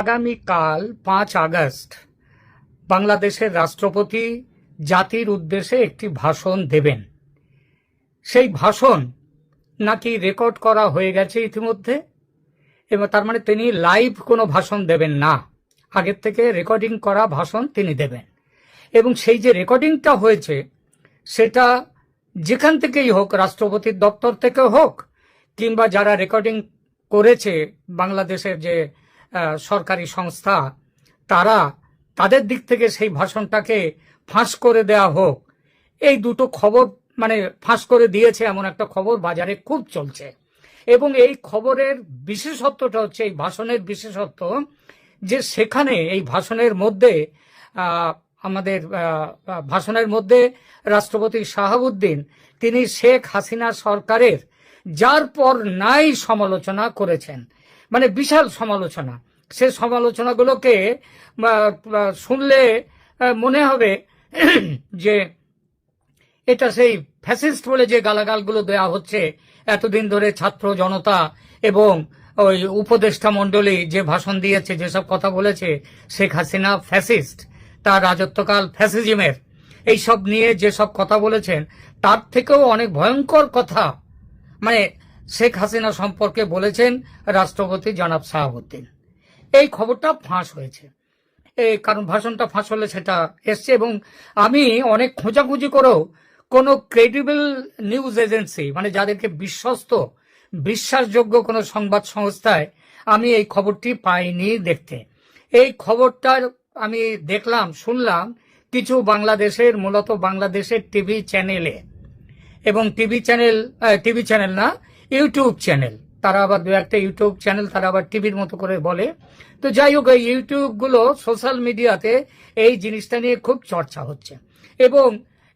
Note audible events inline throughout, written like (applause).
আগামীকাল পাঁচ আগস্ট বাংলাদেশের রাষ্ট্রপতি জাতির উদ্দেশ্যে একটি ভাষণ দেবেন। সেই ভাষণ নাকি রেকর্ড করা হয়ে গেছে ইতিমধ্যে, এবং তার মানে তিনি লাইভ কোনো ভাষণ দেবেন না। আগের থেকে রেকর্ডিং করা ভাষণ তিনি দেবেন। এবং সেই যে রেকর্ডিংটা হয়েছে, সেটা যেখান থেকেই হোক, রাষ্ট্রপতির দপ্তর থেকে হোক, কিংবা যারা রেকর্ডিং করেছে বাংলাদেশের যে সরকারি সংস্থা, তারা তাদের দিক থেকে সেই ভাষণটাকে ফাঁস করে দেয়া হোক। এই দুটো খবর মানে ফাঁস করে দিয়েছে এমন একটা খবর বাজারে খুব চলছে। এবং এই খবরের বিশেষত্বটা হচ্ছে, এই ভাষণের বিশেষত্ব যে সেখানে এই ভাষণের মধ্যে আমাদের ভাষণের মধ্যে রাষ্ট্রপতি শাহাবুদ্দিন, তিনি শেখ হাসিনা সরকারের যার পর নাই সমালোচনা করেছেন। মানে বিশাল সমালোচনা। সে সমালোচনাগুলোকে শুনলে মনে হবে (clears throat) যে এটা সেই ফ্যাসিস্ট বলে যে গালাগালগুলো দেয়া হচ্ছে। এতদিন ধরে ছাত্র জনতা এবং ওই উপদেষ্টা মণ্ডলী যে ভাষণ দিয়েছে, যেসব কথা বলেছে, শেখ হাসিনা ফ্যাসিস্ট, তার রাজত্বকাল ফ্যাসিজমের। এইসব নিয়ে যেসব কথা বলেছেন, তার থেকেও অনেক ভয়ঙ্কর কথা। মানে শেখ হাসিনা সম্পর্কে বলেছেন রাষ্ট্রপতি জনাব শাহাবুদ্দিন। এই খবরটা ফাঁস হয়েছে। এই কারণ ভাষণটা ফাঁস হলে সেটা এসছে এবং আমি অনেক খোঁজাখুঁজি করেও কোনো ক্রেডিবল নিউজ এজেন্সি মানে যাদেরকে বিশ্বস্ত, বিশ্বাসযোগ্য কোনো সংবাদ সংস্থায় আমি এই খবরটি পাইনি দেখতে। এই খবরটার আমি দেখলাম, শুনলাম কিছু বাংলাদেশের, মূলত বাংলাদেশের টিভি চ্যানেলে। এবং টিভি চ্যানেল টিভি চ্যানেল না ইউটিউব চ্যানেল। তারা আবার দু একটা ইউটিউব চ্যানেল তারা আবার টিভির মতো করে বলে। তো যাই হোক, এই ইউটিউবগুলো সোশ্যাল মিডিয়াতে এই জিনিসটা নিয়ে খুব চর্চা হচ্ছে। এবং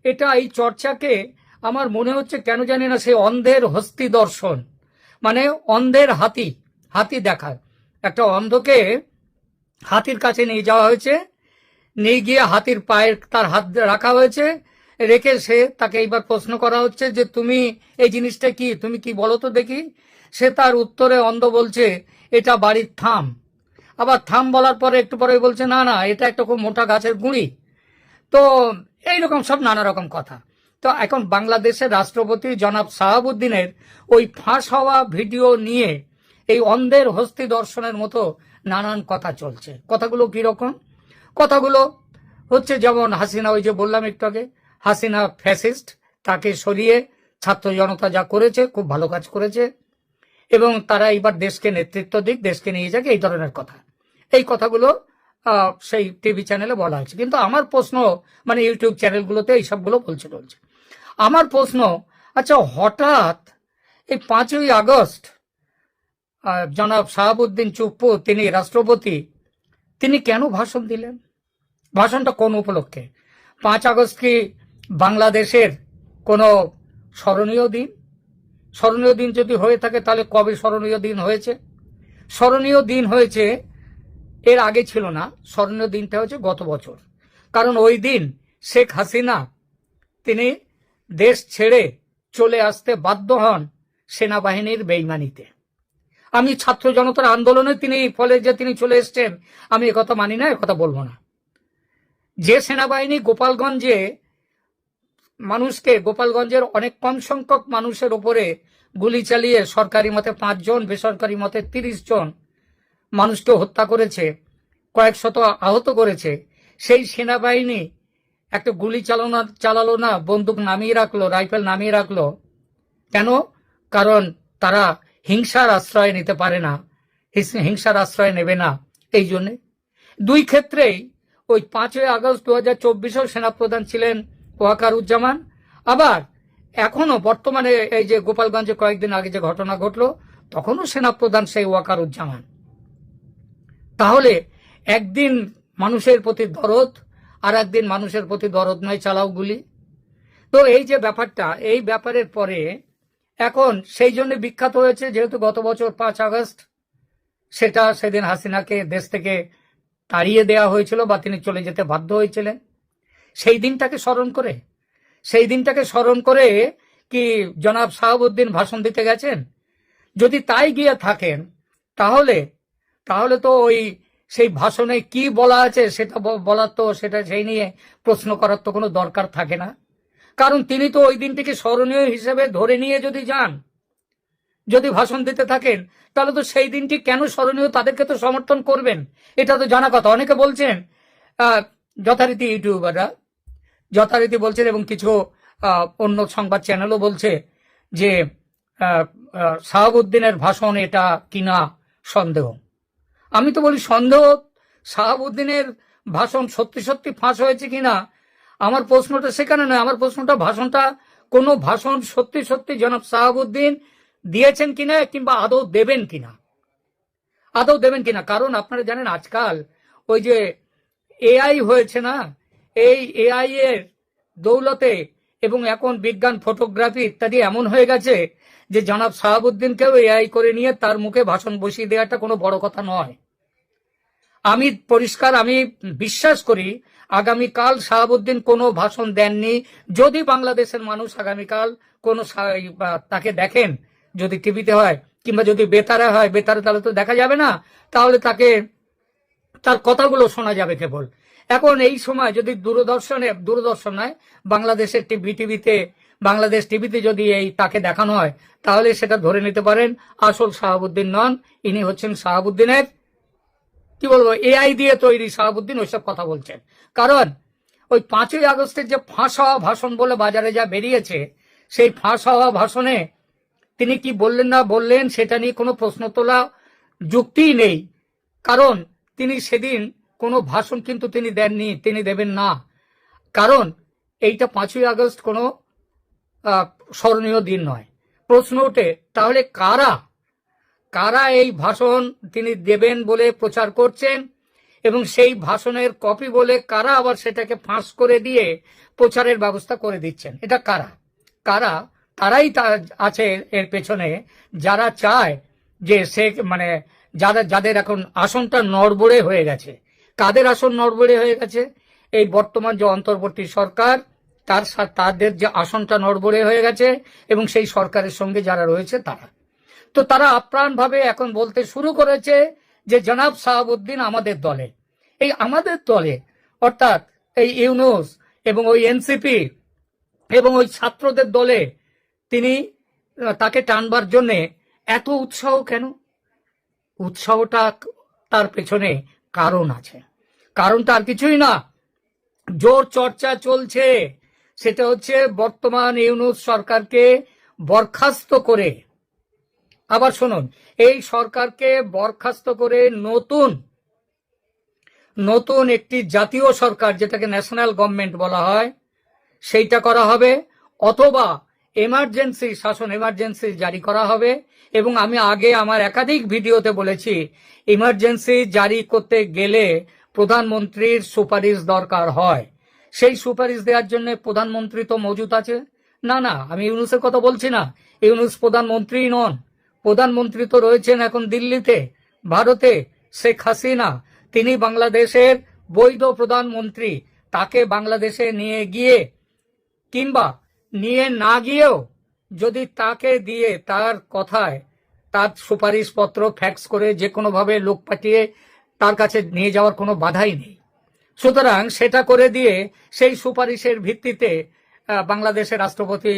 এটা এই চর্চাকে আমার মনে হচ্ছে কেন জানি না সেই অন্ধের হস্তি দর্শন। মানে অন্ধের হাতি হাতি দেখা। একটা অন্ধকে হাতির কাছে নিয়ে যাওয়া হয়েছে, নিয়ে গিয়ে হাতির পায়ের, তার হাত রাখা হয়েছে রেখে সে তাকে এইবার প্রশ্ন করা হচ্ছে যে তুমি এই জিনিসটা কি? তুমি কি বলো তো দেখি। সে তার উত্তরে অন্ধ বলছে, এটা বাড়ির থাম। আবার থাম বলার পরে একটু পরে বলছে, না না, এটা একটা খুব মোটা গাছের গুঁড়ি। তো এইরকম সব নানা রকম কথা। তো এখন বাংলাদেশের রাষ্ট্রপতি জনাব শাহাবুদ্দিনের ওই ফাঁস হওয়া ভিডিও নিয়ে এই অন্ধের হস্তি দর্শনের মতো নানান কথা চলছে। কথাগুলো কীরকম? কথাগুলো হচ্ছে যেমন হাসিনা ওই যে বললাম একটু আগে হাসিনা ফ্যাসিস্ট, তাকে সরিয়ে ছাত্র জনতা যা করেছে, খুব ভালো কাজ করেছে। এবং তারা এইবার দেশকে নেতৃত্ব দিক, দেশকে নিয়ে যাক, এই ধরনের কথা। এই কথাগুলো সেই টিভি চ্যানেলে বলা হয়েছে। কিন্তু আমার প্রশ্ন মানে ইউটিউব চ্যানেলগুলোতে এইসবগুলো বলছে বলছে। আমার প্রশ্ন আচ্ছা হঠাৎ এই পাঁচই আগস্ট জনাব শাহাবুদ্দিন চুপ্পু, তিনি রাষ্ট্রপতি, তিনি কেন ভাষণ দিলেন? ভাষণটা কোন উপলক্ষে? পাঁচ আগস্ট কি বাংলাদেশের কোনো স্মরণীয় দিন? স্মরণীয় দিন যদি হয়ে থাকে, তাহলে কবে স্মরণীয় দিন হয়েছে? স্মরণীয় দিন হয়েছে, এর আগে ছিল না। স্মরণীয় দিনটা হয়েছে গত বছর। কারণ ওই দিন শেখ হাসিনা, তিনি দেশ ছেড়ে চলে আসতে বাধ্য হন সেনাবাহিনীর বেইমানিতে। আমি ছাত্র জনতার আন্দোলনে তিনি ফলে যে তিনি চলে এসছেন, আমি একথা মানি না একথা বলব না। যে সেনাবাহিনী গোপালগঞ্জে মানুষকে গোপালগঞ্জের অনেক কম সংখ্যক মানুষের উপরে গুলি চালিয়ে সরকারি মতে পাঁচজন, বেসরকারি মতে তিরিশ জন মানুষকে হত্যা করেছে কয়েক শত আহত করেছে। সেই সেনাবাহিনী একটা গুলি চালানো, চালালো না, বন্দুক নামিয়ে রাখল, রাইফেল নামিয়ে রাখল। কেন? কারণ তারা হিংসার আশ্রয় নিতে পারে না। হিস- হিংসার আশ্রয় নেবে না। এই জন্যে। দুই ক্ষেত্রেই ওই পাঁচই আগস্ট দু হাজার চব্বিশেও সেনাপ্রধান ছিলেন ওয়াকারুজ্জামান। আবার এখনও বর্তমানে এই যে গোপালগঞ্জে কয়েকদিন আগে যে ঘটনা ঘটলো, তখনও সেনাপ্রধান সেই ওয়াকারুজ্জামান। তাহলে একদিন মানুষের প্রতি দরদ, আর একদিন মানুষের প্রতি দরদ নয়, চালাও গুলি। তো এই যে ব্যাপারটা, এই ব্যাপারের পরে এখন সেই জন্য বিখ্যাত হয়েছে, যেহেতু গত বছর পাঁচ আগস্ট, সেটা সেদিন হাসিনাকে দেশ থেকে তাড়িয়ে দেওয়া হয়েছিল বা তিনি চলে যেতে বাধ্য হয়েছিলেন। সেই দিনটাকে স্মরণ করে। সেই দিনটাকে স্মরণ করে কি জনাব শাহাবুদ্দিন ভাষণ দিতে গেছেন? যদি তাই গিয়ে থাকেন, তাহলে তাহলে তো ওই সেই ভাষণে কি বলা আছে সেটা বলার তো সেটা সেই নিয়ে প্রশ্ন করার তো কোনো দরকার থাকে না। কারণ তিনি তো ওই দিনটিকে স্মরণীয় হিসেবে ধরে নিয়ে যদি যান, যদি ভাষণ দিতে থাকেন, তাহলে তো সেই দিনটি কেন স্মরণীয় তাদেরকে তো সমর্থন করবেন? এটা তো জানা কথা। অনেকে বলছেন যথারীতি ইউটিউবাররা যথারীতি বলছেন এবং কিছু অন্য সংবাদ চ্যানেলও বলছে যে শাহাবুদ্দিনের ভাষণ এটা কিনা সন্দেহ। আমি তো বলি সন্দেহ, শাহাবুদ্দিনের ভাষণ সত্যি সত্যি ফাঁস হয়েছে কিনা? আমার প্রশ্নটা সেখানে নয়, আমার প্রশ্নটা ভাষণটা কোনো ভাষণ সত্যি সত্যি জনাব শাহাবুদ্দিন দিয়েছেন কিনা কিংবা আদৌ দেবেন কিনা? আদৌ দেবেন কিনা? কারণ আপনারা জানেন আজকাল ওই যে এআই হয়েছে না এই এআই এর দৌলতে এবং এখন বিজ্ঞান ফটোগ্রাফি ইত্যাদি এমন হয়ে গেছে যে জনাব শাহাবুদ্দিনকেও এআই করে নিয়ে তার মুখে ভাষণ বসিয়ে দেওয়াটা কোনো বড় কথা নয়। আমি পরিষ্কার, আমি বিশ্বাস করি আগামীকাল শাহাবুদ্দিন কোনো ভাষণ দেননি। যদি বাংলাদেশের মানুষ আগামীকাল কোনো তাকে দেখেন, যদি টিভিতে হয় কিংবা যদি বেতারে হয়, বেতারে তাহলে তো দেখা যাবে না। তাহলে তাকে, তার কথাগুলো শোনা যাবে কেবল। এখন এই সময় যদি দূরদর্শনে, দূরদর্শন নয়, বাংলাদেশের টিভি টিভিতে বাংলাদেশ টিভিতে যদি এই তাকে দেখানো হয়, তাহলে সেটা ধরে নিতে পারেন আসল শাহাবুদ্দিন নন, ইনি হচ্ছেন শাহাবুদ্দিনের, কি বলব, এআই দিয়ে তৈরি শাহাবুদ্দিন ওইসব কথা বলছেন। কারণ ওই পাঁচই আগস্টের যে ফাঁস হওয়া ভাষণ বলে বাজারে যা বেরিয়েছে, সেই ফাঁস হওয়া ভাষণে তিনি কি বললেন না বললেন সেটা নিয়ে কোনো প্রশ্ন তোলা যুক্তিই নেই। কারণ তিনি সেদিন কোনো ভাষণ কিন্তু তিনি দেননি, তিনি দেবেন না। কারণ এইটা পাঁচই আগস্ট কোনো স্মরণীয় দিন নয়। প্রশ্ন ওঠে, তাহলে কারা কারা এই ভাষণ তিনি দেবেন বলে প্রচার করছেন? এবং সেই ভাষণের কপি বলে কারা আবার সেটাকে ফাঁস করে দিয়ে প্রচারের ব্যবস্থা করে দিচ্ছেন? এটা কারা? কারা? তারাই আছে এর পেছনে। যারা চায় যে সে মানে যারা, যাদের এখন আসনটা নড়বড়ে হয়ে গেছে কাদের আসন নড়বড়ে হয়ে গেছে? এই বর্তমান যে অন্তর্বর্তী সরকার, তার তাদের যে আসনটা নড়বড়ে হয়ে গেছে এবং সেই সরকারের সঙ্গে যারা রয়েছে তারা। তো তারা আপ্রাণভাবে এখন বলতে শুরু করেছে যে, জনাব শাহাবুদ্দিন আমাদের দলে। এই আমাদের দলে, অর্থাৎ এই ইউনুস এবং ওই এনসিপি এবং ওই ছাত্রদের দলে তিনি তাকে টানবার জন্যে এত উৎসাহ কেন? উৎসাহটা তার পেছনে কারণ আছে। কারণটা আর কিছুই না। জোর চর্চা চলছে। সেটা হচ্ছে বর্তমান ইউনুস সরকারকে বরখাস্ত করে। আবার শুনুন, এই সরকারকে বরখাস্ত করে নতুন নতুন একটি জাতীয় সরকার, যেটাকে ন্যাশনাল গভর্নমেন্ট বলা হয়, সেইটা করা হবে। অথবা এমার্জেন্সি শাসন এমার্জেন্সি জারি করা হবে। এবং আমি আগে আমার একাধিক ভিডিওতে বলেছি ইমার্জেন্সি জারি করতে গেলে প্রধানমন্ত্রীর সুপারিশ দরকার হয়। সেই সুপারিশ দেওয়ার জন্য প্রধানমন্ত্রী তো মজুত আছে? না না, আমি ইউনুসের কথা বলছি না। ইউনুস প্রধানমন্ত্রী নন। প্রধানমন্ত্রী তো রয়েছেন এখন দিল্লিতে, ভারতে, শেখ হাসিনা। তিনি বাংলাদেশের বৈধ প্রধানমন্ত্রী। তাকে বাংলাদেশে নিয়ে গিয়ে কিংবা নিয়ে না গিয়েও যদি তাকে দিয়ে তার কথায় তার সুপারিশপত্র ফ্যাক্স করে যে কোনোভাবে লোক পাঠিয়ে তার কাছে নিয়ে যাওয়ার কোনো বাধাই নেই। সুতরাং সেটা করে দিয়ে সেই সুপারিশের ভিত্তিতে বাংলাদেশের রাষ্ট্রপতি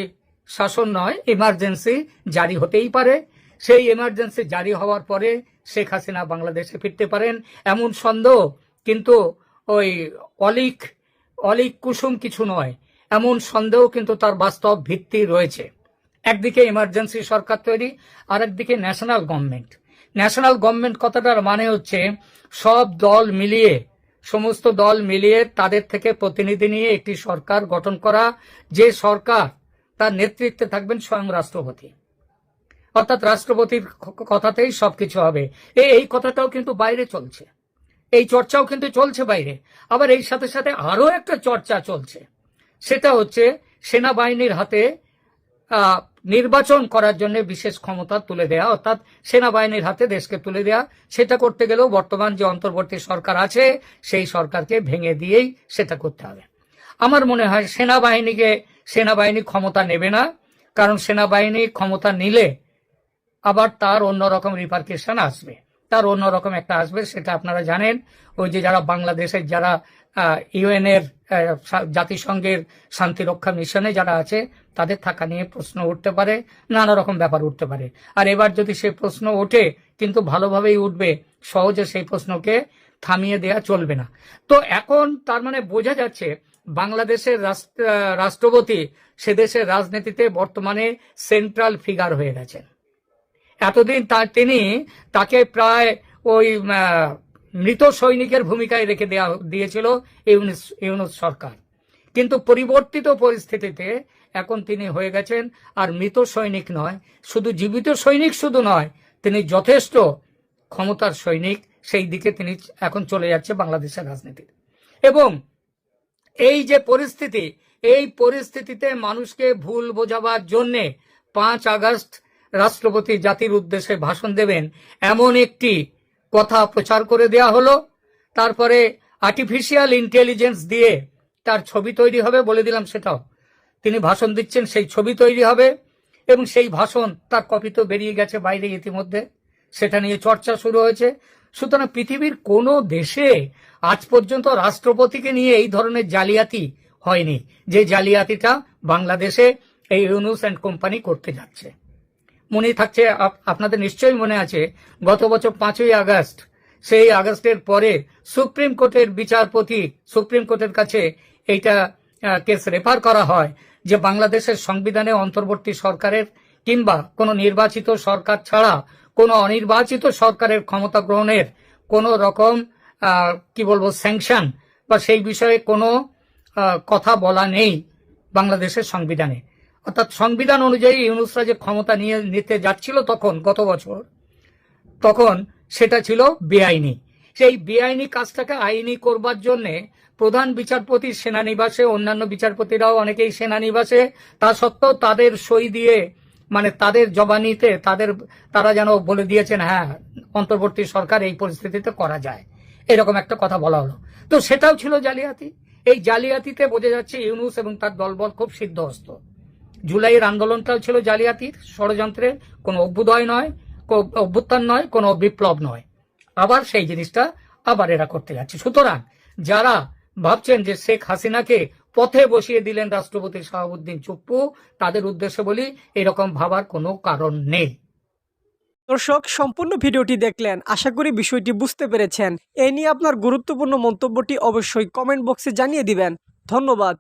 শাসন নয় ইমার্জেন্সি জারি হতেই পারে। সেই ইমার্জেন্সি জারি হওয়ার পরে শেখ হাসিনা বাংলাদেশে ফিরতে পারেন। এমন সন্দেহ কিন্তু ওই অলিক অলিক কুসুম কিছু নয়। এমন সন্দেহ কিন্তু তার বাস্তব ভিত্তি রয়েছে। একদিকে ইমার্জেন্সি সরকার তৈরি আর একদিকে ন্যাশনাল গভর্নমেন্ট ন্যাশনাল গভর্নমেন্ট কথাটার মানে হচ্ছে সব দল মিলিয়ে, সমস্ত দল মিলিয়ে তাদের থেকে প্রতিনিধি নিয়ে একটি সরকার গঠন করা, যে সরকার তার নেতৃত্বে থাকবেন স্বয়ং রাষ্ট্রপতি। অর্থাৎ রাষ্ট্রপতির কথাতেই সবকিছু হবে। এই কথাটাও কিন্তু বাইরে চলছে। এই চর্চাও কিন্তু চলছে বাইরে। আবার এই সাথে সাথে আরও একটা চর্চা চলছে। সেটা হচ্ছে সেনাবাহিনীর হাতে নির্বাচন করার জন্য বিশেষ ক্ষমতা তুলে দেয়া। অর্থাৎ সেনাবাহিনীর হাতে দেশকে তুলে দেয়া। সেটা করতে গেলেও বর্তমান যে অন্তর্বর্তী সরকার আছে, সেই সরকারকে ভেঙে দিয়েই সেটা করতে হবে। আমার মনে হয় সেনাবাহিনীকে, সেনাবাহিনী ক্ষমতা নেবে না। কারণ সেনাবাহিনী ক্ষমতা নিলে আবার তার অন্যরকম রিপার্কেশন আসবে। তার অন্যরকম একটা আসবে, সেটা আপনারা জানেন। ওই যে যারা বাংলাদেশের যারা ইউএন এর জাতিসংঘের শান্তিরক্ষা মিশনে যারা আছে, তাদের থাকা নিয়ে প্রশ্ন উঠতে পারে, নানা রকম ব্যাপার উঠতে পারে। আর এবার যদি সেই প্রশ্ন ওঠে, কিন্তু ভালোভাবেই উঠবে, সহজে সেই প্রশ্নকে থামিয়ে দেয়া চলবে না। তো এখন তার মানে বোঝা যাচ্ছে, বাংলাদেশের রাষ্ট্র- রাষ্ট্রপতি সে দেশের রাজনীতিতে বর্তমানে সেন্ট্রাল ফিগার হয়ে গেছেন। এতদিন তা তিনি তাকে প্রায় ওই মৃত সৈনিকের ভূমিকায় রেখে দেওয়া দিয়েছিল ইউনিস সরকার। কিন্তু পরিবর্তিত পরিস্থিতিতে এখন তিনি হয়ে গেছেন আর মৃত সৈনিক নয়, শুধু জীবিত সৈনিক শুধু নয়, তিনি যথেষ্ট ক্ষমতার সৈনিক, সেই দিকে তিনি এখন চলে যাচ্ছে বাংলাদেশের রাজনীতিতে। এবং এই যে পরিস্থিতি, এই পরিস্থিতিতে মানুষকে ভুল বোঝাবার জন্যে পাঁচ আগস্ট রাষ্ট্রপতি জাতির উদ্দেশ্যে ভাষণ দেবেন, এমন একটি কথা প্রচার করে দেয়া হলো। তারপরে আর্টিফিশিয়াল ইন্টেলিজেন্স দিয়ে তার ছবি তৈরি হবে বলে দিলাম সেটাও। তিনি ভাষণ দিচ্ছেন, সেই ছবি তৈরি হবে এবং সেই ভাষণ তার কপি তো বেরিয়ে গেছে বাইরে ইতিমধ্যে। সেটা নিয়ে চর্চা শুরু হয়েছে। সুতরাং পৃথিবীর কোনো দেশে আজ পর্যন্ত রাষ্ট্রপতিকে নিয়ে এই ধরনের জালিয়াতি হয়নি, যে জালিয়াতিটা বাংলাদেশে এই ইউনুস অ্যান্ড কোম্পানি করতে যাচ্ছে। মনে থাকছে, আপ- আপনাদের নিশ্চয়ই মনে আছে, গত বছর পাঁচই আগস্ট, সেই আগস্টের পরে সুপ্রিম কোর্টের বিচারপতি, সুপ্রিম কোর্টের কাছে এইটা কেস রেফার করা হয় যে বাংলাদেশের সংবিধানে অন্তর্বর্তী সরকারের কিংবা কোনো নির্বাচিত সরকার ছাড়া কোনো অনির্বাচিত সরকারের ক্ষমতা গ্রহণের কোনো রকম কি বলব স্যাংশন বা সেই বিষয়ে কোনো কথা বলা নেই বাংলাদেশের সংবিধানে। অর্থাৎ সংবিধান অনুযায়ী ইউনুসরা যে ক্ষমতা নিয়ে নিতে যাচ্ছিল তখন, গত বছর, তখন সেটা ছিল বেআইনি। সেই বেআইনি কাজটাকে আইনি করবার জন্যে প্রধান বিচারপতি সেনানিবাসে, অন্যান্য বিচারপতিরাও অনেকেই সেনানিবাসে, তা সত্ত্বেও তাদের সই দিয়ে মানে তাদের জবানিতে তাদের, তারা যেন বলে দিয়েছেন হ্যাঁ অন্তর্বর্তী সরকার এই পরিস্থিতিতে করা যায়। এরকম একটা কথা বলা হলো। তো সেটাও ছিল জালিয়াতি। এই জালিয়াতিতে বোঝা যাচ্ছে ইউনুস এবং তার দলবল খুব সিদ্ধহস্ত। জুলাইয়ের আন্দোলনটাও ছিল জালিয়াতির, ষড়যন্ত্রের, কোনো অভ্যুদয় নয় অভ্যুত্থান নয়, কোনো বিপ্লব নয়। আবার সেই জিনিসটা আবার এরা করতে যাচ্ছে। সুতরাং যারা ভাবছেন যে শেখ হাসিনাকে পথে বসিয়ে দিলেন রাষ্ট্রপতি শাহাবুদ্দিন চুপ্পু, তাদের উদ্দেশ্যে বলি, এরকম ভাবার কোনো কারণ নেই। দর্শক, সম্পূর্ণ ভিডিওটি দেখলেন। আশা করি বিষয়টি বুঝতে পেরেছেন। এ নিয়ে আপনার গুরুত্বপূর্ণ মন্তব্যটি অবশ্যই কমেন্ট বক্সে জানিয়ে দিবেন। ধন্যবাদ।